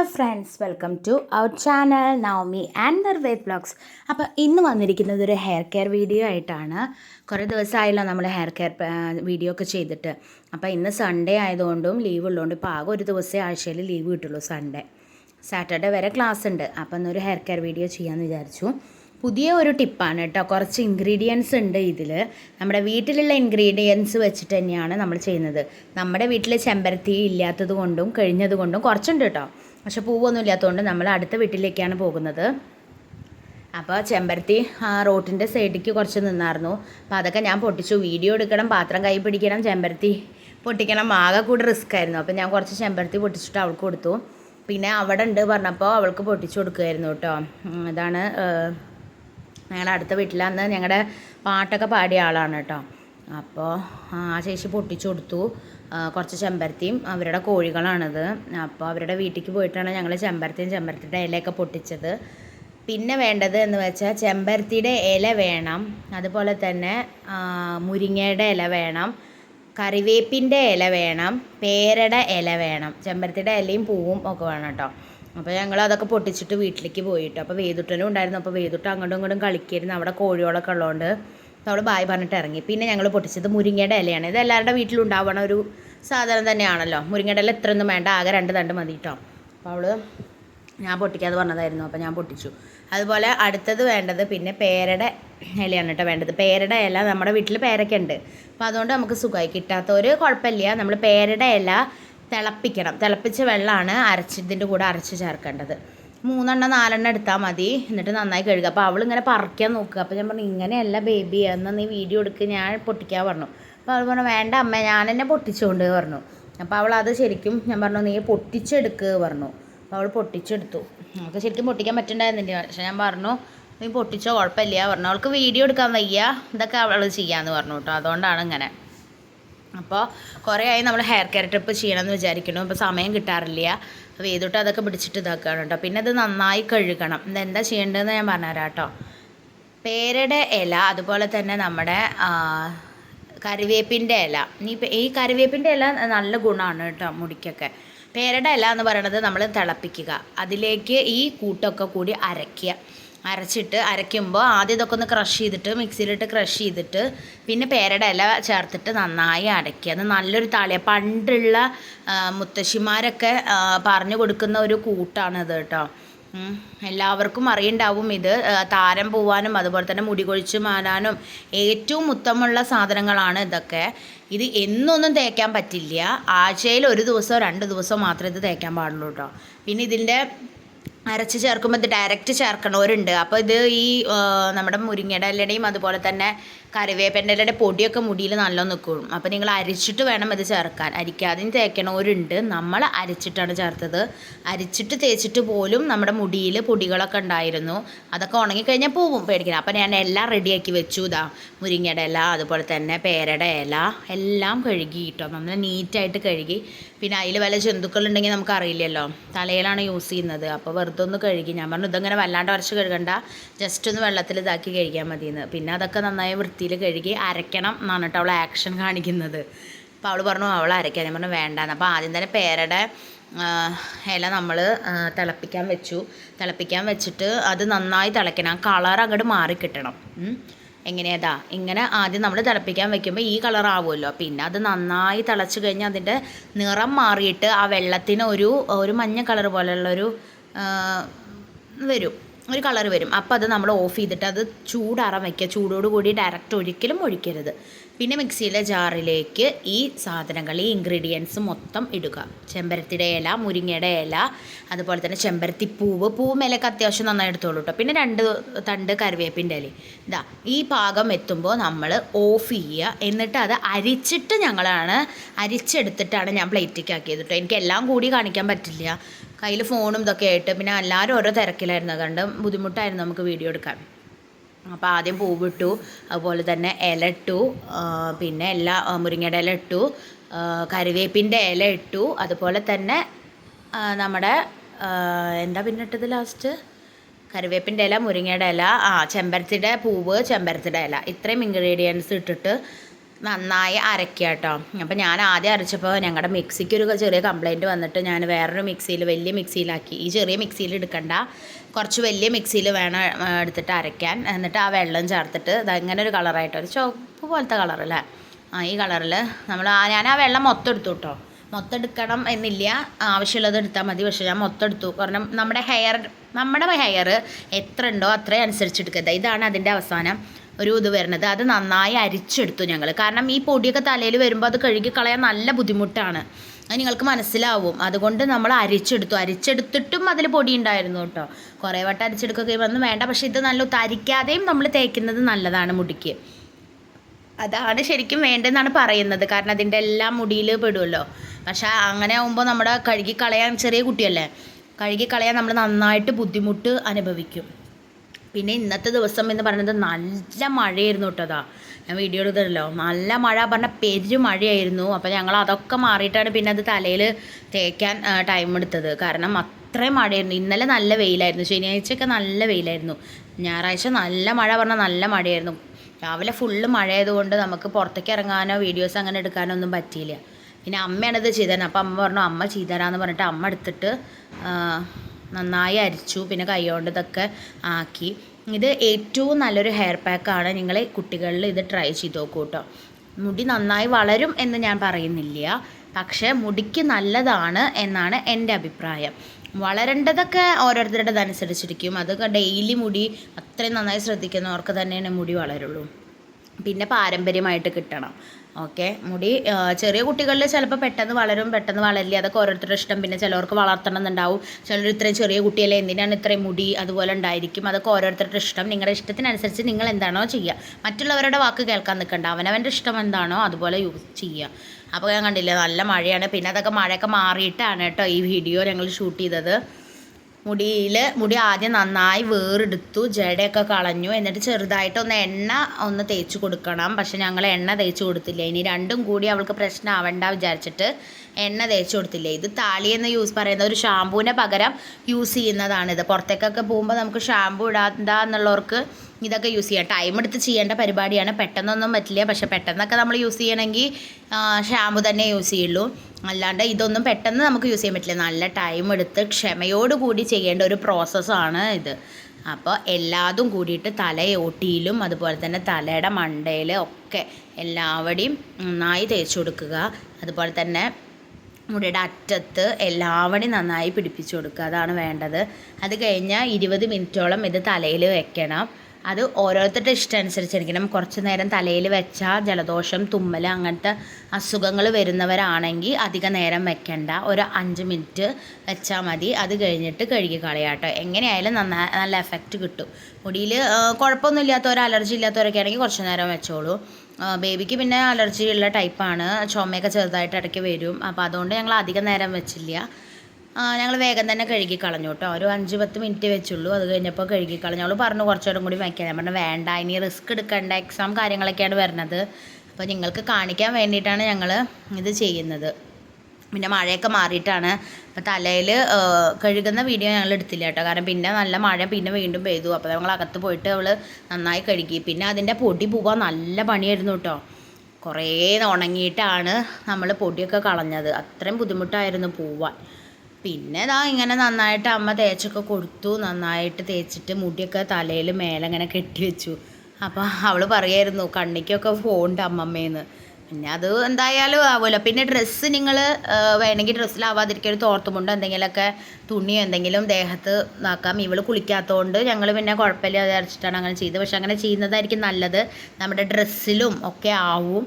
Hello friends welcome to our channel Navami and Nirved blogs അപ്പോൾ ഇന്ന് വന്നിരിക്കുന്നത് ഒരു ഹെയർ കെയർ വീഡിയോ ആയിട്ടാണ്. കുറേ ദിവസമായല്ലോ നമ്മൾ ഹെയർ കെയർ വീഡിയോ ഒക്കെ ചെയ്തിട്ട്. അപ്പോൾ ഇന്ന് സൺഡേ ആയതുകൊണ്ടും ലീവ് ഉള്ളതുകൊണ്ടും ഇപ്പോൾ ആകെ ഒരു ദിവസമേ ആഴ്ചയിൽ ലീവ് കിട്ടുള്ളൂ സൺഡേ സാറ്റർഡേ വരെ ക്ലാസ് ഉണ്ട്. അപ്പോൾ ഒരു ഹെയർ കെയർ വീഡിയോ ചെയ്യാമെന്ന് വിചാരിച്ചു. പുതിയ ഒരു ടിപ്പാണ് കേട്ടോ കുറച്ച് ഇൻഗ്രീഡിയൻസ് ഉണ്ട് ഇതിൽ നമ്മുടെ വീട്ടിലുള്ള ഇൻഗ്രീഡിയൻസ് വെച്ചിട്ട് തന്നെയാണ് നമ്മൾ ചെയ്യുന്നത്. നമ്മുടെ വീട്ടിൽ ചെമ്പരത്തി ഇല്ലാത്തത് കൊണ്ടും കഴിഞ്ഞത് കൊണ്ടും കുറച്ചുണ്ട് കേട്ടോ പക്ഷെ പൂവൊന്നും ഇല്ലാത്തതുകൊണ്ട് നമ്മൾ അടുത്ത വീട്ടിലേക്കാണ് പോകുന്നത്. അപ്പോൾ ചെമ്പരത്തി ആ റോട്ടിന്റെ സൈഡിലേക്ക് കുറച്ച് നിന്നായിരുന്നു. അപ്പോൾ അതൊക്കെ ഞാൻ പൊട്ടിച്ചു. വീഡിയോ എടുക്കണം പാത്രം കൈ പിടിക്കണം ചെമ്പരത്തി പൊട്ടിക്കണം. ആകെ കൂടി റിസ്ക് ആയിരുന്നു. അപ്പോൾ ഞാൻ കുറച്ച് ചെമ്പരത്തി പൊട്ടിച്ചിട്ട് അവൾക്ക് കൊടുത്തു. പിന്നെ അവിടെ ഉണ്ട് പറഞ്ഞപ്പോൾ അവൾക്ക് പൊട്ടിച്ചു കൊടുക്കുമായിരുന്നു കേട്ടോ. ഇതാണ് ഞങ്ങളുടെ അടുത്ത വീട്ടിലന്ന് ഞങ്ങളുടെ പാട്ടൊക്കെ പാടിയ ആളാണ് കേട്ടോ. അപ്പോൾ ആ ചേച്ചി പൊട്ടിച്ചു കൊടുത്തു. കുറച്ച് ചെമ്പരത്തിയും അവരുടെ കോഴികളാണത്. അപ്പോൾ അവരുടെ വീട്ടിലേക്ക് പോയിട്ടാണ് ഞങ്ങൾ ചെമ്പരത്തിയും ചെമ്പരത്തിയുടെ ഇലയൊക്കെ പൊട്ടിച്ചത്. പിന്നെ വേണ്ടത് എന്ന് വെച്ചാൽ ചെമ്പരത്തിയുടെ ഇല വേണം. അതുപോലെ തന്നെ മുരിങ്ങയുടെ ഇല വേണം. കറിവേപ്പിന്റെ ഇല വേണം. പേരയുടെ ഇല വേണം. ചെമ്പരത്തിയുടെ ഇലയും പൂവും ഒക്കെ വേണം കേട്ടോ. അപ്പോൾ ഞങ്ങൾ അതൊക്കെ പൊട്ടിച്ചിട്ട് വീട്ടിലേക്ക് പോയിട്ടോ അപ്പോൾ വേദുട്ടനും ഉണ്ടായിരുന്നു. അപ്പോൾ വേദുട്ട അങ്ങോട്ടും ഇങ്ങോട്ടും കളിക്കായിരുന്നു. അവിടെ കോഴികളൊക്കെ ഉള്ളതുകൊണ്ട് അവൾ ബായ് പറഞ്ഞിട്ട് ഇറങ്ങി. പിന്നെ ഞങ്ങൾ പൊട്ടിച്ചത് മുരിങ്ങയുടെ ഇലയാണ്. ഇത് എല്ലാവരുടെ വീട്ടിലും ഉണ്ടാവണ ഒരു സാധനം തന്നെയാണല്ലോ. മുരിങ്ങയുടെ ഇല ഇത്രയൊന്നും വേണ്ട. ആകെ രണ്ട് തണ്ട് മതി കേട്ടോ അപ്പോൾ അവൾ ഞാൻ പൊട്ടിക്കാതെ പറഞ്ഞതായിരുന്നു. അപ്പോൾ ഞാൻ പൊട്ടിച്ചു. അതുപോലെ അടുത്തത് വേണ്ടത് പിന്നെ പേരയുടെ ഇലയാണ് കേട്ടോ വേണ്ടത്. പേരയുടെ ഇല നമ്മുടെ വീട്ടിൽ പേരൊക്കെ ഉണ്ട്. അപ്പോൾ അതുകൊണ്ട് നമുക്ക് സുഖമായി കിട്ടാത്തവർ കുഴപ്പമില്ല. നമ്മൾ പേരയുടെ ഇല തിളപ്പിക്കണം. തിളപ്പിച്ച വെള്ളമാണ് അരച്ചതിന്റെ കൂടെ അരച്ച് ചേർക്കേണ്ടത്. മൂന്നെണ്ണം നാലെണ്ണം എടുത്താൽ മതി. എന്നിട്ട് നന്നായി കഴുകുക അപ്പോൾ അവൾ ഇങ്ങനെ പറിക്കാൻ നോക്കുക അപ്പോൾ ഞാൻ പറഞ്ഞു ഇങ്ങനെയല്ല ബേബി എന്നാൽ നീ വീഡിയോ എടുക്കുക ഞാൻ പൊട്ടിക്കാൻ പറഞ്ഞു. അപ്പോൾ അവൾ പറഞ്ഞു വേണ്ട അമ്മ ഞാൻ എന്നെ പൊട്ടിച്ചുകൊണ്ട് പറഞ്ഞു. അപ്പോൾ അവൾ അത് ശരിക്കും ഞാൻ പറഞ്ഞു നീ പൊട്ടിച്ചെടുക്ക് പറഞ്ഞു. അപ്പോൾ അവൾ പൊട്ടിച്ചെടുത്തു. അവൾക്ക് ശരിക്കും പൊട്ടിക്കാൻ പറ്റുന്നുണ്ടായിരുന്നില്ല പക്ഷേ ഞാൻ പറഞ്ഞു നീ പൊട്ടിച്ചോ കുഴപ്പമില്ല പറഞ്ഞു. അവൾക്ക് വീഡിയോ എടുക്കാൻ വയ്യ. ഇതൊക്കെ അവൾ ചെയ്യാമെന്ന് പറഞ്ഞു കേട്ടോ. അതുകൊണ്ടാണ് ഇങ്ങനെ. അപ്പോൾ കുറേ ആയി നമ്മൾ ഹെയർ കെയർ ട്രിപ്പ് ചെയ്യണമെന്ന് വിചാരിക്കുന്നു. അപ്പോൾ സമയം കിട്ടാറില്ല. അപ്പോൾ വേദോട്ട് അതൊക്കെ പിടിച്ചിട്ട് ഇതാക്കുകയാണ് കേട്ടോ. പിന്നെ അത് നന്നായി കഴുകണം. ഇതെന്താ ചെയ്യേണ്ടതെന്ന് ഞാൻ പറഞ്ഞുതരാം കേട്ടോ. പേരയുടെ ഇല അതുപോലെ തന്നെ നമ്മുടെ കറിവേപ്പിന്റെ ഇല. ഈ ഈ കറിവേപ്പിന്റെ ഇല നല്ല ഗുണമാണ് കേട്ടോ മുടിക്കൊക്കെ. പേരയുടെ ഇല എന്ന് പറയുന്നത് നമ്മൾ തിളപ്പിക്കുക. അതിലേക്ക് ഈ കൂട്ടൊക്കെ കൂടി അരയ്ക്കുക. അരച്ചിട്ട് അരയ്ക്കുമ്പോൾ ആദ്യം ഇതൊക്കെ ഒന്ന് ക്രഷ് ചെയ്തിട്ട് മിക്സിയിലിട്ട് ക്രഷ് ചെയ്തിട്ട് പിന്നെ പേരയുടെ ഇല ചേർത്തിട്ട് നന്നായി അരയ്ക്കുക അത് നല്ലൊരു താളിയാണ് പണ്ടുള്ള മുത്തശ്ശിമാരൊക്കെ പറഞ്ഞു കൊടുക്കുന്ന ഒരു കൂട്ടാണിത് കേട്ടോ. എല്ലാവർക്കും അറിയണ്ടാവും ഇത്. താരം പോവാനും അതുപോലെ തന്നെ മുടി കൊഴിച്ച് മാറാനും ഏറ്റവും ഉത്തമമുള്ള സാധനങ്ങളാണ് ഇതൊക്കെ. ഇത് എന്നൊന്നും തേക്കാൻ പറ്റില്ല. ആഴ്ചയിൽ ഒരു ദിവസം രണ്ട് ദിവസം മാത്രമേ ഇത് തേക്കാൻ പാടുള്ളൂ കേട്ടോ. പിന്നെ ഇതിന്റെ അരച്ച് ചേർക്കുമ്പോൾ ഇത് ഡയറക്റ്റ് ചേർക്കണവരുണ്ട്. അപ്പോൾ ഇത് ഈ നമ്മുടെ മുരിങ്ങയുടെ ഇലയുടെയും അതുപോലെ തന്നെ കറിവേപ്പിന്റെ ഇലയുടെ പൊടിയൊക്കെ മുടിയിൽ നല്ല നിൽക്കും അപ്പോൾ നിങ്ങൾ അരിച്ചിട്ട് വേണം ഇത് ചേർക്കാൻ. അരിക്കാതെയും തേക്കണവരുണ്ട്. നമ്മൾ അരിച്ചിട്ടാണ് ചേർത്തത്. അരിച്ചിട്ട് തേച്ചിട്ട് പോലും നമ്മുടെ മുടിയിൽ പൊടികളൊക്കെ ഉണ്ടായിരുന്നു. അതൊക്കെ ഉണങ്ങിക്കഴിഞ്ഞാൽ പോവും പേടിക്കണം അപ്പോൾ ഞാൻ എല്ലാം റെഡിയാക്കി വെച്ചു. ഇതാ മുരിങ്ങയുടെ ഇല അതുപോലെ തന്നെ പേരയുടെ ഇല എല്ലാം കഴുകി കിട്ടും നമ്മൾ നീറ്റായിട്ട് കഴുകി. പിന്നെ അതിൽ വല്ല ജന്തുക്കളുണ്ടെങ്കിൽ നമുക്ക് അറിയില്ലല്ലോ തലയിലാണ് യൂസ് ചെയ്യുന്നത്. അപ്പോൾ വെറുതെ ഒന്ന് കഴുകി. ഞാൻ പറഞ്ഞു ഇതങ്ങനെ വല്ലാണ്ട് ഉരച്ച് കഴുകണ്ട. ജസ്റ്റ് ഒന്ന് വെള്ളത്തിൽ ഇതാക്കി കഴുകിയാൽ മതിയെന്ന്. പിന്നെ അതൊക്കെ നന്നായി വൃത്തിയിൽ കഴുകി അരയ്ക്കണം എന്നാണ് കേട്ടോ അവൾ ആക്ഷൻ കാണിക്കുന്നത്. അപ്പോൾ അവൾ പറഞ്ഞു അവൾ അരയ്ക്കാൻ ഞാൻ പറഞ്ഞു വേണ്ടാന്ന്. അപ്പോൾ ആദ്യം തന്നെ പേരയുടെ ഇല നമ്മൾ തിളപ്പിക്കാൻ വെച്ചു. തിളപ്പിക്കാൻ വെച്ചിട്ട് അത് നന്നായി തിളയ്ക്കണം. കളർ അങ്ങോട്ട് മാറിക്കിട്ടണം. എങ്ങനെയതാ ഇങ്ങനെ ആദ്യം നമ്മൾ തിളപ്പിക്കാൻ വെക്കുമ്പോൾ ഈ കളർ ആവുമല്ലോ. പിന്നെ അത് നന്നായി തിളച്ച് കഴിഞ്ഞാൽ അതിന്റെ നിറം മാറിയിട്ട് ആ വെള്ളത്തിന് ഒരു ഒരു മഞ്ഞ കളർ പോലെയുള്ളൊരു വരും. ഒരു കളർ വരും. അപ്പോൾ അത് നമ്മൾ ഓഫ് ചെയ്തിട്ട് അത് ചൂടാറാൻ വയ്ക്കുക ചൂടോടുകൂടി ഡയറക്റ്റ് ഒരിക്കലും ഒഴിക്കരുത്. പിന്നെ മിക്സിയിലെ ജാറിലേക്ക് ഈ സാധനങ്ങൾ ഈ ഇൻഗ്രീഡിയൻസ് മൊത്തം ഇടുക. ചെമ്പരത്തിയുടെ ഇല മുരിങ്ങയുടെ ഇല അതുപോലെ തന്നെ ചെമ്പരത്തി പൂവ് പൂവും ഇലയൊക്കെ അത്യാവശ്യം നന്നായി എടുത്തോളൂ കേട്ടോ പിന്നെ രണ്ട് തണ്ട് കറിവേപ്പിന്റെ ഇല ഇതാ ഈ പാകം എത്തുമ്പോൾ നമ്മൾ ഓഫ് ചെയ്യുക. എന്നിട്ട് അത് അരിച്ചിട്ട് ഞങ്ങളാണ് അരിച്ചെടുത്തിട്ടാണ് ഞാൻ പ്ലേറ്റിലേക്ക് ആക്കിയത് കേട്ടോ എനിക്ക് എല്ലാം കൂടി കാണിക്കാൻ പറ്റില്ല. കയ്യിൽ ഫോണും ഇതൊക്കെ ആയിട്ട്. പിന്നെ എല്ലാവരും ഓരോ തിരക്കിലായിരുന്നു. അതുകൊണ്ട് ബുദ്ധിമുട്ടായിരുന്നു നമുക്ക് വീഡിയോ എടുക്കാൻ. അപ്പോൾ ആദ്യം പൂവിട്ടു അതുപോലെ തന്നെ ഇല ഇട്ടു പിന്നെ എല്ലാ മുരിങ്ങയുടെ ഇല ഇട്ടു കറിവേപ്പിന്റെ ഇല ഇട്ടു അതുപോലെ തന്നെ നമ്മുടെ എന്താ പിന്നെ ഇട്ടത് ലാസ്റ്റ് കറിവേപ്പിന്റെ ഇല മുരിങ്ങയുടെ ഇല ആ ചെമ്പരത്തിയുടെ പൂവ് ചെമ്പരത്തിയുടെ ഇല ഇത്രയും ഇൻഗ്രീഡിയൻസ് ഇട്ടിട്ട് നന്നായി അരയ്ക്കുക കേട്ടോ അപ്പോൾ ഞാൻ ആദ്യം അരച്ചപ്പോൾ ഞങ്ങളുടെ മിക്സിക്ക് ഒരു ചെറിയ കംപ്ലൈന്റ് വന്നിട്ട് ഞാൻ വേറൊരു മിക്സിയിൽ വലിയ മിക്സിയിലാക്കി. ഈ ചെറിയ മിക്സിയിൽ എടുക്കണ്ട. കുറച്ച് വലിയ മിക്സിയിൽ വേണം എടുത്തിട്ട് അരയ്ക്കാൻ. എന്നിട്ട് ആ വെള്ളം ചേർത്തിട്ട് ഇതങ്ങനെ ഒരു കളറായിട്ട് ഒരു ചുവപ്പ് പോലത്തെ കളറല്ലേ ആ ഈ കളറിൽ നമ്മൾ ഞാൻ ആ വെള്ളം മൊത്തം എടുത്തു കേട്ടോ മൊത്തം എടുക്കണം എന്നില്ല. ആവശ്യമുള്ളത് എടുത്താൽ മതി. പക്ഷേ ഞാൻ മൊത്തം എടുത്തു. കാരണം നമ്മുടെ ഹെയർ നമ്മുടെ ഹെയർ എത്ര ഉണ്ടോ അത്രയും അനുസരിച്ച് ഇതാണ് അതിന്റെ അവസാനം. ഒരു ഇത് വരുന്നത്. അത് നന്നായി അരിച്ചെടുത്തു ഞങ്ങൾ കാരണം ഈ പൊടിയൊക്കെ തലയിൽ വരുമ്പോൾ അത് കഴുകി കളയാൻ നല്ല ബുദ്ധിമുട്ടാണ്. അത് നിങ്ങൾക്ക് മനസ്സിലാവും. അതുകൊണ്ട് നമ്മൾ അരിച്ചെടുത്തു. അരിച്ചെടുത്തിട്ടും അതിൽ പൊടി ഉണ്ടായിരുന്നു കേട്ടോ. കുറേ വട്ടം അരിച്ചെടുക്കുകയൊക്കെ വന്ന് വേണ്ട. പക്ഷെ ഇത് നല്ല തരിക്കാതെയും നമ്മൾ തേക്കുന്നത് നല്ലതാണ് മുടിക്ക്. അതാണ് ശരിക്കും വേണ്ടതെന്നാണ് പറയുന്നത്. കാരണം അതിന്റെ എല്ലാം മുടിയിൽ പെടുമല്ലോ പക്ഷെ അങ്ങനെ ആകുമ്പോൾ നമ്മുടെ കഴുകി കളയാൻ ചെറിയ കുട്ടിയല്ലേ? കഴുകി കളയാൻ നമ്മൾ നന്നായിട്ട് ബുദ്ധിമുട്ട് അനുഭവിക്കും. പിന്നെ ഇന്നത്തെ ദിവസം എന്ന് പറയുന്നത് നല്ല മഴയായിരുന്നു കേട്ടോ ഞാൻ വീഡിയോ എടുത്തല്ലോ നല്ല മഴ പറഞ്ഞ പെരു മഴയായിരുന്നു. അപ്പോൾ ഞങ്ങൾ അതൊക്കെ മാറിയിട്ടാണ് പിന്നെ അത് തലയിൽ തേക്കാൻ ടൈം എടുത്തത്. കാരണം അത്രയും മഴയായിരുന്നു. ഇന്നലെ നല്ല വെയിലായിരുന്നു. ശനിയാഴ്ചയൊക്കെ നല്ല വെയിലായിരുന്നു. ഞായറാഴ്ച നല്ല മഴ പറഞ്ഞാൽ നല്ല മഴയായിരുന്നു. രാവിലെ ഫുള്ള് മഴയായതുകൊണ്ട് നമുക്ക് പുറത്തേക്ക് ഇറങ്ങാനോ വീഡിയോസ് അങ്ങനെ എടുക്കാനോ ഒന്നും പറ്റിയില്ല. പിന്നെ അമ്മയാണിത് ചെയ്തത് അപ്പോൾ അമ്മ പറഞ്ഞു അമ്മ ചെയ്തരാന്ന് പറഞ്ഞിട്ട് അമ്മ എടുത്തിട്ട് നന്നായി അരിച്ചു പിന്നെ കൈകൊണ്ട് ഇതൊക്കെ ആക്കി. ഇത് ഏറ്റവും നല്ലൊരു ഹെയർ പാക്കാണ് നിങ്ങൾ കുട്ടികളിൽ ഇത് ട്രൈ ചെയ്ത് നോക്കൂ കേട്ടോ മുടി നന്നായി വളരും എന്ന് ഞാൻ പറയുന്നില്ല. പക്ഷേ മുടിക്ക് നല്ലതാണ് എന്നാണ് എന്റെ അഭിപ്രായം. വളരേണ്ടതൊക്കെ ഓരോരുത്തരുടെ അനുസരിച്ചിരിക്കും. അതൊക്കെ ഡെയിലി മുടി അത്രയും നന്നായി ശ്രദ്ധിക്കുന്നവർക്ക് തന്നെയാണ് മുടി വളരുള്ളൂ. പിന്നെ പാരമ്പര്യമായിട്ട് കിട്ടണം. ഓക്കെ? മുടി ചെറിയ കുട്ടികളിൽ ചിലപ്പോൾ പെട്ടെന്ന് വളരും പെട്ടെന്ന് വളരില്ല. അതൊക്കെ ഓരോരുത്തരുടെ ഇഷ്ടം. പിന്നെ ചിലവർക്ക് വളർത്തണം എന്നുണ്ടാവും. ചിലർ ഇത്രയും ചെറിയ കുട്ടിയല്ലേ എന്തിനാണ് ഇത്രയും മുടി അതുപോലെ ഉണ്ടായിരിക്കും? അതൊക്കെ ഓരോരുത്തരുടെ ഇഷ്ടം. നിങ്ങളുടെ ഇഷ്ടത്തിനനുസരിച്ച് നിങ്ങൾ എന്താണോ ചെയ്യുക. മറ്റുള്ളവരുടെ വാക്ക് കേൾക്കാൻ നിൽക്കണ്ട. അവനവന്റെ ഇഷ്ടം എന്താണോ അതുപോലെ യൂസ് ചെയ്യുക. അപ്പോൾ ഞാൻ കണ്ടില്ലേ നല്ല മഴയാണ്. പിന്നെ അതൊക്കെ മഴയൊക്കെ മാറിയിട്ടാണ് കേട്ടോ ഈ വീഡിയോ ഞങ്ങൾ ഷൂട്ട് ചെയ്തത്. മുടിയിൽ മുടി ആദ്യം നന്നായി വേറെടുത്തു ജടയൊക്കെ കളഞ്ഞു. എന്നിട്ട് ചെറുതായിട്ടൊന്ന് എണ്ണ ഒന്ന് തേച്ച് കൊടുക്കണം. പക്ഷെ ഞങ്ങൾ എണ്ണ തേച്ച് കൊടുത്തില്ല. ഇനി രണ്ടും കൂടി അവൾക്ക് പ്രശ്നമാവണ്ട വിചാരിച്ചിട്ട് എണ്ണ തേച്ച് കൊടുത്തില്ല? ഇത് താളി എന്ന് യൂസ് പറയുന്ന ഒരു ഷാമ്പൂവിന് പകരം യൂസ് ചെയ്യുന്നതാണിത്. പുറത്തേക്കൊക്കെ പോകുമ്പോൾ നമുക്ക് ഷാമ്പൂ ഇടാണ്ട എന്നുള്ളവർക്ക് ഇതൊക്കെ യൂസ് ചെയ്യാം. ടൈം എടുത്ത് ചെയ്യേണ്ട പരിപാടിയാണ്. പെട്ടെന്നൊന്നും പറ്റില്ല. പക്ഷെ പെട്ടെന്നൊക്കെ നമ്മൾ യൂസ് ചെയ്യണമെങ്കിൽ ഷാമ്പു തന്നെ യൂസ് ചെയ്യുള്ളൂ. അല്ലാണ്ട് ഇതൊന്നും പെട്ടെന്ന് നമുക്ക് യൂസ് ചെയ്യാൻ പറ്റില്ല. നല്ല ടൈം എടുത്ത് ക്ഷമയോട് കൂടി ചെയ്യേണ്ട ഒരു പ്രോസസ്സാണ് ഇത്. അപ്പോൾ എല്ലാതും കൂടിയിട്ട് തലയോട്ടിയിലും അതുപോലെ തന്നെ തലയുടെ മണ്ടയിൽ ഒക്കെ എല്ലാവടെയും നന്നായി തേച്ച് കൊടുക്കുക. അതുപോലെ തന്നെ മുടിയുടെ അറ്റത്ത് എല്ലാവടി നന്നായി പിടിപ്പിച്ചു കൊടുക്കുക. അതാണ് വേണ്ടത്. അത് കഴിഞ്ഞാൽ ഇരുപത് മിനിറ്റോളം ഇത് തലയിൽ വെക്കണം. അത് ഓരോരുത്തരുടെ ഇഷ്ടം അനുസരിച്ചിരിക്കണം കുറച്ച് നേരം തലയിൽ വെച്ചാൽ ജലദോഷം തുമ്മൽ അങ്ങനത്തെ അസുഖങ്ങൾ വരുന്നവരാണെങ്കിൽ അധിക നേരം വെക്കണ്ട. ഒരു അഞ്ച് മിനിറ്റ് വെച്ചാൽ മതി. അത് കഴിഞ്ഞിട്ട് കഴുകി കളയാട്ടോ എങ്ങനെയായാലും നന്നാ നല്ല എഫക്റ്റ് കിട്ടും. മുടിയിൽ കുഴപ്പമൊന്നും ഇല്ലാത്തവർ അലർജി ഇല്ലാത്തവരൊക്കെ ആണെങ്കിൽ കുറച്ച് നേരം വെച്ചോളൂ. ബേബിക്ക് പിന്നെ അലർജി ഉള്ള ടൈപ്പാണ് ചുമയൊക്കെ ചെറുതായിട്ട് ഇടയ്ക്ക് വരും. അപ്പോൾ അതുകൊണ്ട് ഞങ്ങൾ അധികം നേരം വെച്ചില്ല. ഞങ്ങൾ വേഗം തന്നെ കഴുകി കളഞ്ഞു കേട്ടോ. ഒരു അഞ്ച് പത്ത് മിനിറ്റ് വെച്ചുള്ളൂ. അത് കഴിഞ്ഞപ്പോൾ കഴുകി കളഞ്ഞു. അവൾ പറഞ്ഞു കുറച്ചുകൂടെ കൂടി വയ്ക്കാൻ ഞാൻ പറഞ്ഞു വേണ്ട. ഇനി റിസ്ക് എടുക്കേണ്ട. എക്സാം കാര്യങ്ങളൊക്കെയാണ് വരുന്നത്. അപ്പോൾ നിങ്ങൾക്ക് കാണിക്കാൻ വേണ്ടിയിട്ടാണ് ഞങ്ങൾ ഇത് ചെയ്യുന്നത്. പിന്നെ മഴയൊക്കെ മാറിയിട്ടാണ്. അപ്പോൾ തലയിൽ കഴുകുന്ന വീഡിയോ ഞങ്ങൾ എടുത്തില്ല കേട്ടോ. കാരണം പിന്നെ നല്ല മഴ പിന്നെ വീണ്ടും പെയ്തു. അപ്പോൾ ഞങ്ങൾ അകത്ത് പോയിട്ട് അവൾ നന്നായി കഴുകി. പിന്നെ അതിന്റെ പൊടി പോവാൻ നല്ല പണിയായിരുന്നു കേട്ടോ. കുറേ ഉണങ്ങിയിട്ടാണ് നമ്മൾ പൊടിയൊക്കെ കളഞ്ഞത്. അത്രയും ബുദ്ധിമുട്ടായിരുന്നു പോവാൻ. പിന്നെ ഇതാ ഇങ്ങനെ നന്നായിട്ട് അമ്മ തേച്ചൊക്കെ കൊടുത്തു. നന്നായിട്ട് തേച്ചിട്ട് മുടിയൊക്കെ തലയിൽ മേലെ ഇങ്ങനെ കെട്ടി വെച്ചു. അപ്പോൾ അവൾ പറയായിരുന്നു കണ്ണിക്കൊക്കെ ഫോണ്ട് അമ്മമ്മേന്ന്. പിന്നെ അത് എന്തായാലും ആവുമല്ലോ. പിന്നെ ഡ്രസ്സ് നിങ്ങൾ വേണമെങ്കിൽ ഡ്രസ്സിലാവാതിരിക്കാൻ തോർത്തുമുണ്ടോ? എന്തെങ്കിലുമൊക്കെ തുണിയോ എന്തെങ്കിലും ദേഹത്ത് നോക്കാം ഇവൾ കുളിക്കാത്തതുകൊണ്ട് ഞങ്ങൾ പിന്നെ കുഴപ്പമില്ല വിചാരിച്ചിട്ടാണ് അങ്ങനെ ചെയ്തത്. പക്ഷെ അങ്ങനെ ചെയ്യുന്നതായിരിക്കും നല്ലത്. നമ്മുടെ ഡ്രസ്സിലും ഒക്കെ ആവും.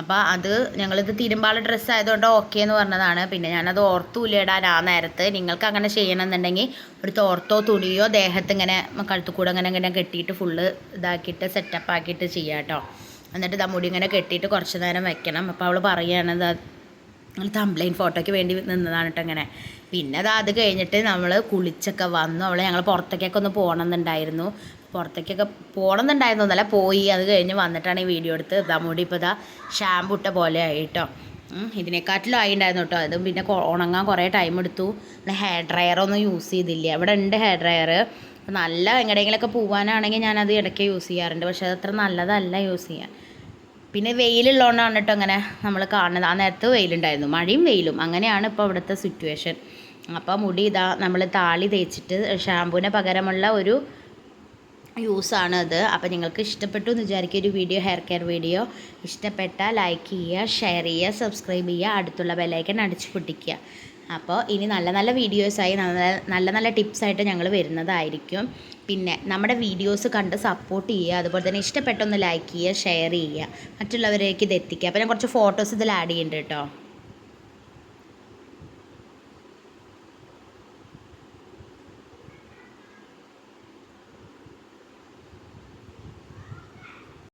അപ്പോൾ അത് ഞങ്ങളിത് തിരുമ്പാള ഡ്രസ്സ് ആയതുകൊണ്ട് ഓക്കെ എന്ന് പറഞ്ഞതാണ്. പിന്നെ ഞാനത് ഓർത്തൂല ഇടാൻ ആ നേരത്ത് നിങ്ങൾക്ക് അങ്ങനെ ചെയ്യണമെന്നുണ്ടെങ്കിൽ ഒരു തോർത്തോ തുണിയോ ദേഹത്ത് ഇങ്ങനെ കഴുത്തു കൂടെ അങ്ങനെ ഇങ്ങനെ കെട്ടിയിട്ട് ഫുള്ള് ഇതാക്കിയിട്ട് സെറ്റപ്പ് ആക്കിയിട്ട് ചെയ്യാം കേട്ടോ. എന്നിട്ട് ദാ മുടി ഇങ്ങനെ കെട്ടിയിട്ട് കുറച്ച് നേരം വെക്കണം. അപ്പോൾ അവൾ പറയുകയാണ് "ദാ ഞങ്ങൾ തംബ്ലൈൻ ഫോട്ടോയ്ക്ക് വേണ്ടി നിന്നതാണ് കേട്ടോ ഇങ്ങനെ. പിന്നെ അത് അത് കഴിഞ്ഞിട്ട് നമ്മൾ കുളിച്ചൊക്കെ വന്നു. അവളെ ഞങ്ങൾ പുറത്തേക്കൊക്കെ ഒന്ന് പോകണമെന്നുണ്ടായിരുന്നു പുറത്തേക്കൊക്കെ പോകണമെന്നുണ്ടായിരുന്നു എന്നല്ല പോയി. അത് കഴിഞ്ഞ് വന്നിട്ടാണ് ഈ വീഡിയോ എടുത്ത്. ഇതാ മുടി ഇപ്പോൾ ഇതാ ഷാമ്പു ഇട്ട പോലെ ആയിട്ടോ ഇതിനെക്കാട്ടിലും ആയി ഉണ്ടായിരുന്നു കേട്ടോ അതും പിന്നെ ഉണങ്ങാൻ കുറേ ടൈം എടുത്തു. ഹെയർ ഡ്രയറൊന്നും യൂസ് ചെയ്തില്ല. അവിടെ ഉണ്ട് ഹെയർ ഡ്രയർ നല്ല എങ്ങടെങ്കിലൊക്കെ പോകാനാണെങ്കിൽ ഞാനത് ഇടയ്ക്ക് യൂസ് ചെയ്യാറുണ്ട്. പക്ഷേ അത് അത്ര നല്ലതല്ല യൂസ് ചെയ്യാൻ. പിന്നെ വെയിലുള്ളതുകൊണ്ടാണ് കേട്ടോ അങ്ങനെ നമ്മൾ കാണുന്നത്. ആ നേരത്ത് വെയിലുണ്ടായിരുന്നു. മഴയും വെയിലും. അങ്ങനെയാണ് ഇപ്പോൾ ഇവിടുത്തെ സിറ്റുവേഷൻ. അപ്പോൾ മുടി ഇതാ നമ്മൾ താളി തേച്ചിട്ട് ഷാമ്പൂവിന് പകരമുള്ള ഒരു യൂസാണ് അത്. അപ്പോൾ നിങ്ങൾക്ക് ഇഷ്ടപ്പെട്ടു എന്ന് വിചാരിക്കുക. ഒരു വീഡിയോ ഹെയർ കെയർ വീഡിയോ ഇഷ്ടപ്പെട്ടാൽ ലൈക്ക് ചെയ്യുക ഷെയർ ചെയ്യുക സബ്സ്ക്രൈബ് ചെയ്യുക. അടുത്തുള്ള ബെല്ലൈക്കൻ അടിച്ചു പൊട്ടിക്കുക. അപ്പോൾ ഇനി നല്ല നല്ല വീഡിയോസായി നല്ല നല്ല നല്ല ടിപ്സായിട്ട് ഞങ്ങൾ വരുന്നതായിരിക്കും. പിന്നെ നമ്മുടെ വീഡിയോസ് കണ്ട് സപ്പോർട്ട് ചെയ്യുക അതുപോലെ തന്നെ ഇഷ്ടപ്പെട്ടൊന്ന് ലൈക്ക് ചെയ്യുക ഷെയർ ചെയ്യുക മറ്റുള്ളവരേക്ക് ഇത് എത്തിക്കുക. അപ്പോൾ ഞാൻ കുറച്ച് ഫോട്ടോസ് ഇതിൽ ആഡ് ചെയ്യുന്നുണ്ട് കേട്ടോ.